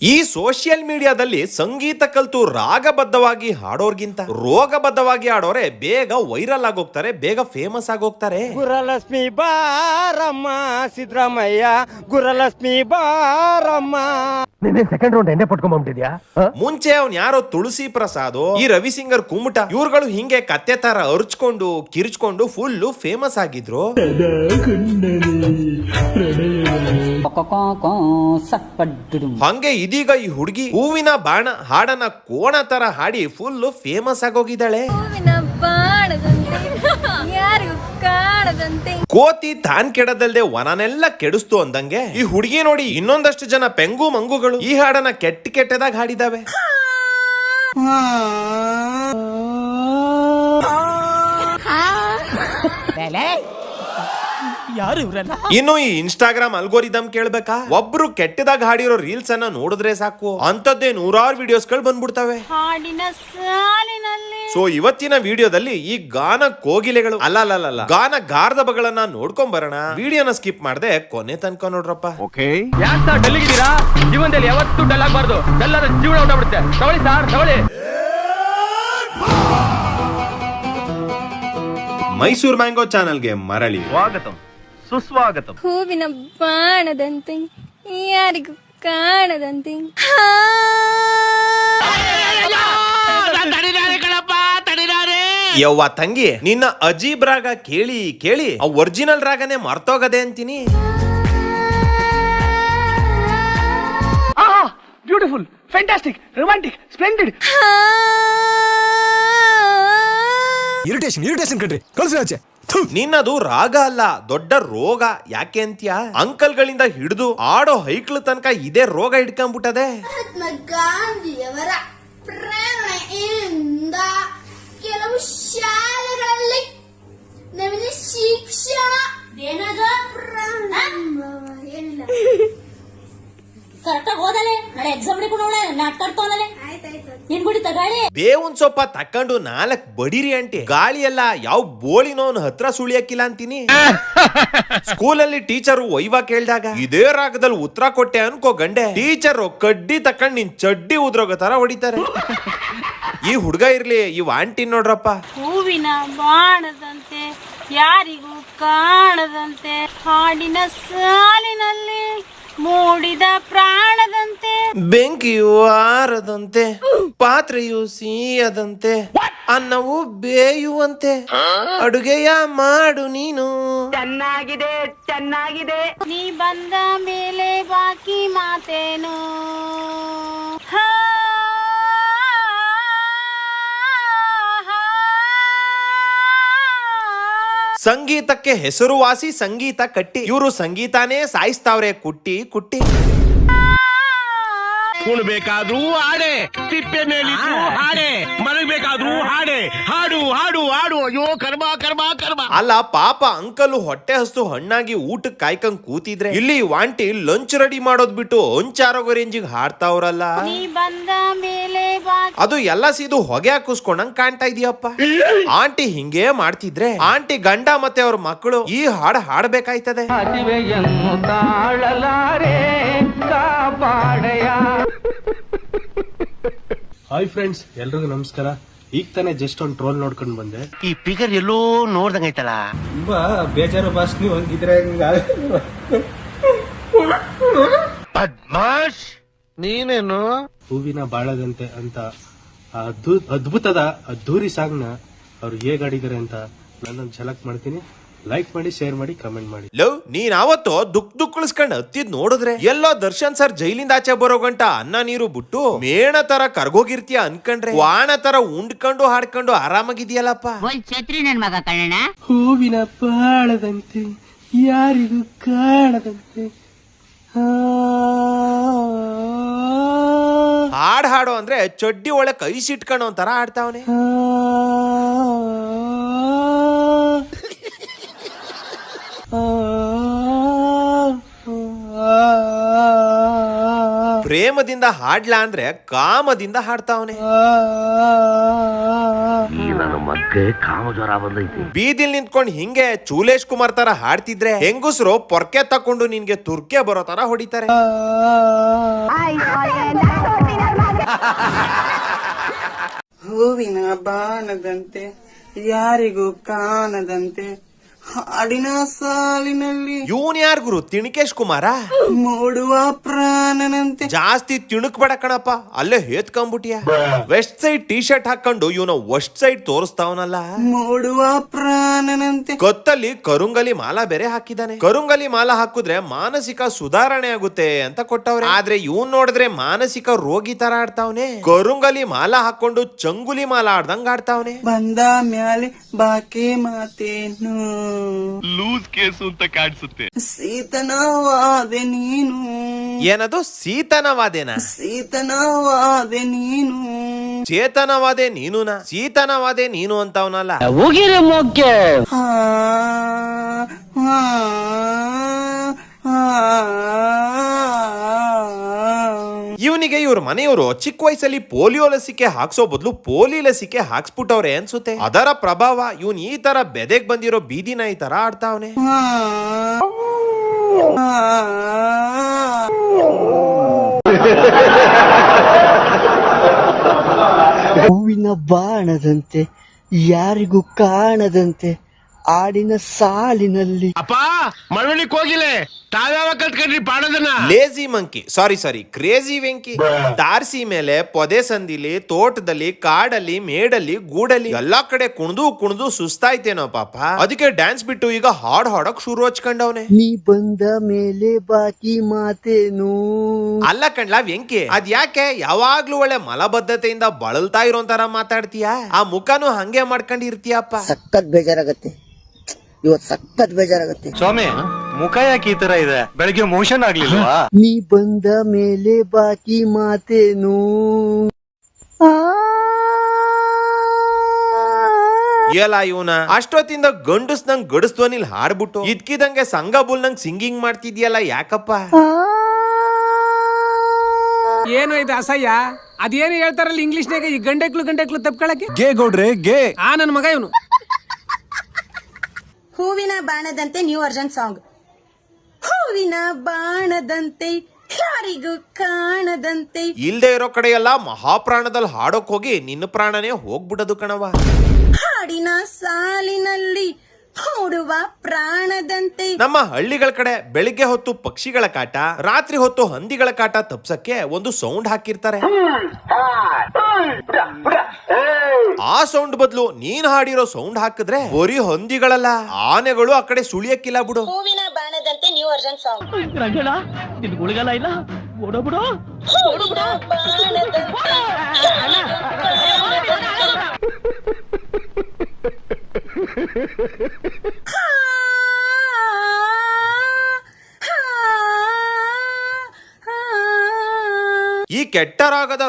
ಈ ಸೋಷಿಯಲ್ ಮೀಡಿಯಾದಲ್ಲಿ ಸಂಗೀತ ಕಲ್ತು ರಾಗಬದ್ಧವಾಗಿ ಹಾಡೋರ್ಗಿಂತ ರೋಗಬದ್ಧವಾಗಿ ಹಾಡೋರೆ ಬೇಗ ವೈರಲ್ ಆಗೋಗ್ತಾರೆ ಬೇಗ ಫೇಮಸ್ ಆಗೋಗ್ತಾರೆ. ಗುರಲಕ್ಷ್ಮಿ ಬಾರಮ್ಮ ಸಿದ್ದರಾಮಯ್ಯ ಗುರಲಕ್ಷ್ಮಿ ಬಾರಮ್ಮ. ನಿನ್ನೆ ಸೆಕೆಂಡ್ ರೌಂಡ್ ಎಣ್ಣೆ ಪಟ್ಕೊಂಡ್ಬಿಟ್ಟಿದ್ಯಾ ಮುಂಚೆ ಅವ್ನ್ ಯಾರೋ ತುಳಸಿ ಪ್ರಸಾದ್ ಈ ರವಿ ಸಿಂಗರ್ ಕುಮಟ ಇವ್ರುಗಳು ಹಿಂಗೆ ಕತ್ತೆ ತರ ಅರ್ಚ್ಕೊಂಡು ಕಿರ್ಚ್ಕೊಂಡು ಫುಲ್ ಫೇಮಸ್ ಆಗಿದ್ರು. ಹಂಗೆ ಇದೀಗ ಈ ಹುಡುಗಿ ಹೂವಿನ ಬಾಣ ಹಾಡನ ಕೋಣ ತರ ಹಾಡಿ ಫುಲ್ ಫೇಮಸ್ ಆಗೋಗಿದ್ದಾಳೆ. ಕೋತಿ ತಾನ್ ಕೆಡದಲ್ದೆ ವನನೆಲ್ಲ ಕೆಡಿಸ್ತು ಅಂದಂಗೆ ಈ ಹುಡುಗಿ ನೋಡಿ ಇನ್ನೊಂದಷ್ಟು ಜನ ಪೆಂಗು ಮಂಗುಗಳು ಈ ಹಾಡನ್ನ ಕೆಟ್ಟ ಕೆಟ್ಟದಾಗ ಹಾಡಿದಾವೆ ಇನ್ನು ಈ ಇನ್ಸ್ಟಾಗ್ರಾಮ್ ಅಲ್ಗೋರಿದಮ್ ಕೇಳ್ಬೇಕಾ? ಒಬ್ರು ಕೆಟ್ಟದಾಗ ಹಾಡಿರೋ ರೀಲ್ಸ್ ಅನ್ನ ನೋಡಿದ್ರೆ ಸಾಕು. ಅಂತದ್ದೇ ನೂರಾರು ವಿಡಿಯೋಸ್ಗಳು ಬಂದ್ಬಿಡ್ತವೆ. ಹಾಡಿನ ಸಾಲಿನಲ್ಲಿ. ಸೊ ಇವತ್ತಿನ ವಿಡಿಯೋದಲ್ಲಿ ಈ ಗಾನ ಕೋಗಿಲೆಗಳು ಅಲ್ಲ ಅಲ್ಲ ಅಲ್ಲ, ಅಲ್ಲ ಗಾನ ಗಾರ್ಧಬಗಳನ್ನ ನೋಡ್ಕೊಂಡ್ ಬರೋಣ ವಿಡಿಯೋನ ಸ್ಕಿಪ್ ಮಾಡದೆ ಕೊನೆ ತನಕ ನೋಡ್ರಪ್ಪ. ಯಾಕೆ ಸರ್ ಡಲ್ಲಿಗಿದ್ದೀರಾ ಜೀವನದಲ್ಲಿ ಯಾವತ್ತೂ ಡಲ್ ಆಗಬಾರ್ದು. ಡಲ್ ಆದ್ರೆ ಜೀವನ ಹೊಟ್ಟಬಿಡುತ್ತೆ ತಗೊಳ್ಳಿ ಸರ್ ತಗೊಳ್ಳಿ ಮೈಸೂರ್ ಮ್ಯಾಂಗೋ ಚಾನಲ್ಗೆ ಮರಳಿ. ಸ್ವಾಗತಂ. ಸುಸ್ವಾಗತಂ. ಹೂವಿನ ಬಾಣದಂತೆ ಯಾರಿಗೂ ಕಾಣದಂತೆ. ಯವ್ವ ತಂಗಿ ನಿನ್ನ ಅಜೀಬ್ ರಾಗ ಕೇಳಿ ಕೇಳಿ ಆ ಒರಿಜಿನಲ್ ರಾಗನೇ ಮರ್ತೋಗದೆ ಅಂತೀನಿ. Beautiful fantastic romantic splendid irritation irritation ಕಣ್ರಿ. ಕಳ್ಸಿ ಆಚೆ. ಥು. ನಿನ್ನದು ರಾಗ ಅಲ್ಲ ದೊಡ್ಡ ರೋಗ. ಯಾಕೆ ಅಂತ್ಯ? ಅಂಕಲ್ಗಳಿಂದ ಹಿಡಿದು ಆಡೋ ಹೈಕ್ಳ ತನಕ ಇದೇ ರೋಗ ಹಿಡ್ಕೊಂಡ್ಬಿಟ್ಟದೆ ಮಹಾತ್ಮ ಗಾಂಧಿಯವರ ಪ್ರೇರಣೆಯಿಂದ ಕೆಲವು ಶಾಲೆಗಳಲ್ಲಿ ನವೀನ ಶಿಕ್ಷಣ ಏನದ ಏನಿಲ್ಲ ಕರೆಕ್ಟಾಗಿ ಓದಲೆ ನಾಳೆ ಎಕ್ಸಾಮ್ ಹಿಡ್ಕೊಂಡು ನಿನ್ ಗುಡಿ ತಗಾಳೆ. ಬೇವಿನ ಸೊಪ್ಪ ತಕೊಂಡು ನಾಲ್ಕ್ ಬಡೀರಿ ಅಂಟಿ. ಗಾಳಿ ಎಲ್ಲ ಯಾವ ಬೋಳಿನೋನ್ ಹತ್ರ ಸುಳಿಯಕ್ಕಿಲ್ಲ ಅಂತೀನಿ. ಸ್ಕೂಲಲ್ಲಿ ಟೀಚರ್ ವೈವ ಕೇಳ್ದಾಗ ಇದೇ ರಾಗದಲ್ಲಿ ಉತ್ತರ ಕೊಟ್ಟೆ ಅನ್ಕೋ ಗಂಡೆ. ಟೀಚರ್ ಕಡ್ಡಿ ತಕೊಂಡ್ ನಿನ್ ಚಡ್ಡಿ ಉದ್ರೋಗ ತರ ಹೊಡಿತಾರೆ. ಈ ಹುಡ್ಗ ಇರ್ಲಿ ಇವ್ ಆಂಟಿ ನೋಡ್ರಪ್ಪ. ಹೂವಿನ ಬಾಣದಂತೆ ಯಾರಿಗೂ ಕಾಣದಂತೆ ಹಾಡಿನ ಸಾಲಿನಲ್ಲಿ. ಮೂಡಿದ ಪ್ರಾಣದಂತೆ. ಬೆಂಕಿಯು ಆರದಂತೆ ಪಾತ್ರೆಯು ಸೀಯದಂತೆ ಅನ್ನವು ಬೇಯುವಂತೆ. ಅಡುಗೆಯ ಮಾಡು ನೀನು. ಚೆನ್ನಾಗಿದೆ ಚೆನ್ನಾಗಿದೆ. ನೀ ಬಂದ ಮೇಲೆ ಬಾಕಿ ಮಾತೇನು. ಹಾ, ಸಂಗೀತಕ್ಕೆ ಹೆಸರುವಾಸಿ ಸಂಗೀತ ಕಟ್ಟಿ. ಇವರು ಸಂಗೀತಾನೇ ಸಾಯಿಸ್ತಾವ್ರೆ ಕುಟ್ಟಿ ಕುಟ್ಟಿ. ಕುಣಬೇಕಾದ್ರೂ ಹಾಡೆ ತಿಪ್ಪೆ ಮೇಲಿದ್ರು ಹಾಡೆ ಮಲಗಬೇಕಾದ್ರೂ ಹಾಡೆ. ಹಾಡು ಹಾಡು ಹಾಡು ಅಯ್ಯೋ ಕರ್ಮ ಅಲ್ಲ ಪಾಪ ಅಂಕಲ್ ಹೊಟ್ಟೆ ಹಸ್ತು ಹಣ್ಣಾಗಿ ಊಟಕ್ಕೆ ಕಾಯ್ಕೊಂಡ್ ಕೂತಿದ್ರೆ ಇಲ್ಲಿ ವಾಂಟಿ ಲಂಚ್ ರೆಡಿ ಮಾಡೋದ್ ಬಿಟ್ಟು ಹೊಂಚಾರೋಗೋ ರೇಂಜಿಗೆ ಹಾಡ್ತಾವ್ರಲ್ಲ ಅದು ಎಲ್ಲ ಸೀದು ಹೊಗೆ ಹಾಕಿಸ್ಕೊಂಡಂಗ್ ಕಾಣ್ತಾ ಇದೀಯಪ್ಪ. ಆಂಟಿ ಹಿಂಗೇ ಮಾಡ್ತಿದ್ರೆ ಆಂಟಿ ಗಂಡ ಮತ್ತೆ ಅವ್ರ ಮಕ್ಕಳು ಈ ಹಾಡ್ ಹಾಡ್ಬೇಕಾಯ್ತದೆ. ಹಸಿವೆಯನ್ನು ತಾಳಲಾರೆ ಕಾಪಾಡಯ ಹಾಯ್ ಫ್ರೆಂಡ್ಸ್ ಎಲ್ರಿಗೂ ನಮಸ್ಕಾರ. ಈಗ ತಾನೇ ಜಸ್ಟ್ ಒಂದು ಟ್ರೋಲ್ ನೋಡ್ಕೊಂಡ್ ಬಂದೆ. ಈ ಫಿಗರ್ ಎಲ್ಲೋ ನೋಡ್ದಂಗೈತಲ್ಲ ತುಂಬಾ ಬೇಜಾರು ಬಾಸ್ ನೀವು ಹಂಗಿದ್ರೆ ಪದ್ಮಾಶ್! ನೀನೇನು? ಹೂವಿನ ಬಾಳದಂತೆ ಅಂತ ಅದ್ಭುತದ ಅದ್ಧೂರಿ ಅದ್ಭುತದ ಅದ್ದೂರಿ ಸಾಂಗ್ನ ಅವ್ರು ಹೇಗ್ ಆಡಿದ್ದಾರೆ ಅಂತ ನಾನೊಂದು ಝಲಕ್ ಮಾಡ್ತೀನಿ. ಲೈಕ್ ಮಾಡಿ ಶೇರ್ ಮಾಡಿ ಕಮೆಂಟ್ ಮಾಡಿ. ಲವ್ ನೀನ್ ಅವತ್ತು ದುಕ್ ದುಕ್ಕಳಿಸ್ಕೊಂಡ್ ಹತ್ತಿದ್ ನೋಡಿದ್ರೆ? ಎಲ್ಲೋ ದರ್ಶನ್ ಸರ್ ಜೈಲಿಂದ ಆಚೆ ಬರೋ ಗಂಟ ಅನ್ನ ನೀರು ಬಿಟ್ಟು ಮೇಣ ತರ ಕರ್ಗೋಗಿರ್ತೀಯ ಅನ್ಕಂಡ್ರೆ? ವಾಣ ತರ ಉಂಡ್ಕೊಂಡು ಹಾಡ್ಕೊಂಡು ಆರಾಮಾಗಿದ್ಯಲ್ಲಪ್ಪ? ಒಂದ್ ಛತ್ರಿ ನನ್ ಮಗ ಕಣ್ಣ ಹೂವಿನ ಪಾಳದಂತೆ ಯಾರಿಗೂ ಕಾಣದಂತೆ. ಹಾಡ್ ಹಾಡು ಅಂದ್ರೆ ಚಡ್ಡಿ ಒಳಗೆ ಕೈ ಸಿಟ್ಕೊಂಡು ಒಂಥರ ಆಡ್ತಾವನೆ ಪ್ರೇಮದಿಂದ ಹಾಡ್ಲಾ ಅಂದ್ರೆ ಕಾಮದಿಂದ ಹಾಡ್ತಾವನೆ. ಬೀದಿಲ್ ನಿಂತ್ಕೊಂಡ್ ಹಿಂಗೆ ಚೂಲೇಶ್ ಕುಮಾರ್ ತರ ಹಾಡ್ತಿದ್ರೆ ಹೆಂಗುಸ್ರು ಪೊರ್ಕೆ ತಕೊಂಡು ನಿನ್ಗೆ ತುರ್ಕೆ ಬರೋ ತರ ಹೊಡಿತಾರೆ. ಹೂವಿನ ಬಾಣದಂತೆ ಯಾರಿಗೂ ಕಾಣದಂತೆ ಹಾಡಿನ ಸಾಲಿನಲ್ಲಿ ಇವನ್ ಯಾರ್ ಗುರು? ತಿಣಿಕೇಶ್ ಕುಮಾರ? ಮೂಡುವ ಪ್ರಾಣನಂತೆ ಜಾಸ್ತಿ ತಿಣುಕ್ಬೇಡ ಕಣಪ್ಪ. ಅಲ್ಲೇ ಹೇತ್ಕೊಂಬಿಟಿಯ ವೆಸ್ಟ್ ಸೈಡ್ ಟಿ ಶರ್ಟ್ ಹಾಕೊಂಡು ಇವನ ವೆಸ್ಟ್ ಸೈಡ್ ತೋರಿಸ್ತಾವನಲ್ಲ. ಮೂಡುವ ಪ್ರಾಣನಂತೆ ಕತ್ತಲ್ಲಿ ಕರುಂಗಲಿ ಮಾಲಾ ಬೇರೆ ಹಾಕಿದಾನೆ ಕರುಂಗಲಿ ಮಾಲಾ ಹಾಕಿದ್ರೆ ಮಾನಸಿಕ ಸುಧಾರಣೆ ಆಗುತ್ತೆ ಅಂತ ಕೊಟ್ಟವ್ರೆ. ಆದ್ರೆ ಇವನ್ ನೋಡಿದ್ರೆ ಮಾನಸಿಕ ರೋಗಿ ತರ ಆಡ್ತಾವನೆ. ಕರುಂಗಲಿ ಮಾಲಾ ಹಾಕೊಂಡು ಚಂಗುಲಿ ಮಾಲಾ ಆಡ್ದಂಗ್ ಆಡ್ತಾವನೆ. ಬಂದ ಮ್ಯಾಲೆ ಬಾಕಿ ಮಾತೇನು? ಲೂಸ್ ಕೇಸು ಅಂತ ಕಾಣಿಸುತ್ತೆ. ಸೀತನವಾದೆ ನೀನು. ಏನದು? ಸೀತನವಾದೇನ? ಸೀತನವಾದೆ ನೀನು. ಚೇತನವಾದೆ ನೀನುನ? ಸೀತನವಾದೆ ನೀನು ಅಂತವನಲ್ಲ. ಹಾ ಹಾ ಹಾ ಇವನಿಗೆ ಇವ್ರ ಮನೆಯವರು ಚಿಕ್ಕ ವಯಸ್ಸಲ್ಲಿ ಪೋಲಿಯೋ ಲಸಿಕೆ ಹಾಕ್ಸೋ ಬದಲು ಪೋಲಿ ಲಸಿಕೆ ಹಾಕ್ಸ್ಬಿಟ್ಟವ್ರೆ ಅನ್ಸುತ್ತೆ. ಅದರ ಪ್ರಭಾವ ಇವನ್ ಈ ತರ ಬೆದೆಗ್ ಬಂದಿರೋ ಬೀದಿನ ಈ ತರ ಆಡ್ತಾವನೆ. ಹೂವಿನ ಬಾಣದಂತೆ ಯಾರಿಗೂ ಕಾಣದಂತೆ ಆಡಿನ ಸಾಲಿನಲ್ಲಿ. ಅಪ್ಪ ಮಳವಳ್ಳಿಕ್ ಹೋಗಿಲೆ. ತಾವ್ಯಾವ ಕಲ್ತ್ಕೊಂಡ್ರಿ ಪಾಡೋದನ್ನ? Lazy monkey sorry sorry crazy Venky ತಾರ್ಸಿ ಮೇಲೆ ಪೊದೆ ಸಂದಿಲಿ ತೋಟದಲ್ಲಿ ಕಾಡಲ್ಲಿ ಮೇಡಲ್ಲಿ ಗೂಡಲ್ಲಿ ಎಲ್ಲಾ ಕಡೆ ಕುಣ್ದು ಕುಣ್ದು ಸುಸ್ತಾಯ್ತೇನೋ ಪಾಪ. ಅದಕ್ಕೆ ಡ್ಯಾನ್ಸ್ ಬಿಟ್ಟು ಈಗ ಹಾಡ್ ಹಾಡಕ್ ಶುರು ಹಚ್ಕೊಂಡವ್ನೆ. ನೀ ಬಂದ ಮೇಲೆ ಬಾಕಿ ಮಾತೇನು? ಅಲ್ಲ ಕಣ್ಲಾ ವೆಂಕಿ ಅದ್ ಯಾಕೆ ಯಾವಾಗ್ಲೂ ಒಳ್ಳೆ ಮಲಬದ್ಧತೆಯಿಂದ ಬಳಲ್ತಾ ಇರೋ ತರ ಮಾತಾಡ್ತೀಯ? ಆ ಮುಖನು ಹಂಗೆ ಮಾಡ್ಕೊಂಡಿರ್ತೀಯಪ್ಪ. ಸಖತ್ ಬೇಜಾರಾಗತ್ತೆ. ಇವತ್ ಸಖತ್ ಬೇಜಾರಾಗತ್ತೆ. ಸ್ವಾಮಿ ಮುಖ ಯಾಕೆ ಈ ತರ ಇದೆ? ಬೆಳಗ್ಗೆ ಮೋಷನ್ ಆಗ್ಲಿಲ್ವಾ? ನೀ ಬಂದ ಮೇಲೆ ಬಾಕಿ ಮಾತೇನು? ಎಲ್ಲ ಇವನ ಅಷ್ಟೊತ್ತಿಂದ ಗಂಡಸ್ ನಂಗ್ ಗಡಸ್ಧ್ವನಿಲ್ ಹಾಡ್ಬಿಟ್ಟು ಇದ್ಕಿದಂಗೆ ಸಂಘ ಬುಲ್ ನಂಗ್ ಸಿಂಗಿಂಗ್ ಮಾಡ್ತಿದ್ಯಲ್ಲ ಯಾಕಪ್ಪ? ಏನು ಇದು ಅಸಹ್ಯ? ಅದೇನು ಹೇಳ್ತಾರಲ್ಲ ಇಂಗ್ಲಿಷ್ನಾಗ ಈ ಗಂಡೆಕ್ಲು ಗಂಡೆಕ್ಲು ತಪ್ಕೊಳಕ್ಕೆ? ಗೇ ಗೌಡ್ರೆ ಗೇ. ಆ ನನ್ನ ಮಗ ಇವನು. ಹೂವಿನ ಬಾಣದಂತೆ ನ್ಯೂ ವರ್ಜನ್ ಸಾಂಗ್ ಹೂವಿನ ಬಾಣದಂತೆ ಯಾರಿಗೂ ಕಾಣದಂತೆ. ಇಲ್ದೇ ಇರೋ ಕಡೆಯೆಲ್ಲ ಎಲ್ಲ ಮಹಾಪ್ರಾಣದಲ್ಲಿ ಹಾಡೋಕ್ ಹೋಗಿ ನಿನ್ನ ಪ್ರಾಣನೇ ಹೋಗ್ಬಿಡೋದು ಕಣವ ಹಾಡಿನ ಸಾಲಿನಲ್ಲಿ ಹೂಡುವ ಪ್ರಾಣದಂತೆ. ನಮ್ಮ ಹಳ್ಳಿಗಳ ಕಡೆ ಬೆಳಿಗ್ಗೆ ಹೊತ್ತು ಪಕ್ಷಿಗಳ ಕಾಟ ರಾತ್ರಿ ಹೊತ್ತು ಹಂದಿಗಳ ಕಾಟ ತಪ್ಸಕ್ಕೆ ಒಂದು ಸೌಂಡ್ ಹಾಕಿರ್ತಾರೆ. ಆ ಸೌಂಡ್ ಬದಲು ನೀನ್ ಹಾಡಿರೋ ಸೌಂಡ್ ಹಾಕಿದ್ರೆ ಬರೀ ಹಂದಿಗಳಲ್ಲ ಆನೆಗಳು ಆ ಕಡೆ ಸುಳಿಯಕ್ಕಿಲ್ಲ ಬಿಡು. ಹೂವಿನ ಬಾಣದಂತೆ ನ್ಯೂ ವರ್ಜನ್ ಸಾಂಗ್ ಗುಳಿಗಲ್ಲ ಇಲ್ಲ? ಓಡೋ ಬಿಡು ಬಾಣದಂತೆ ಈ ಕೆಟ್ಟ ರಾಗದ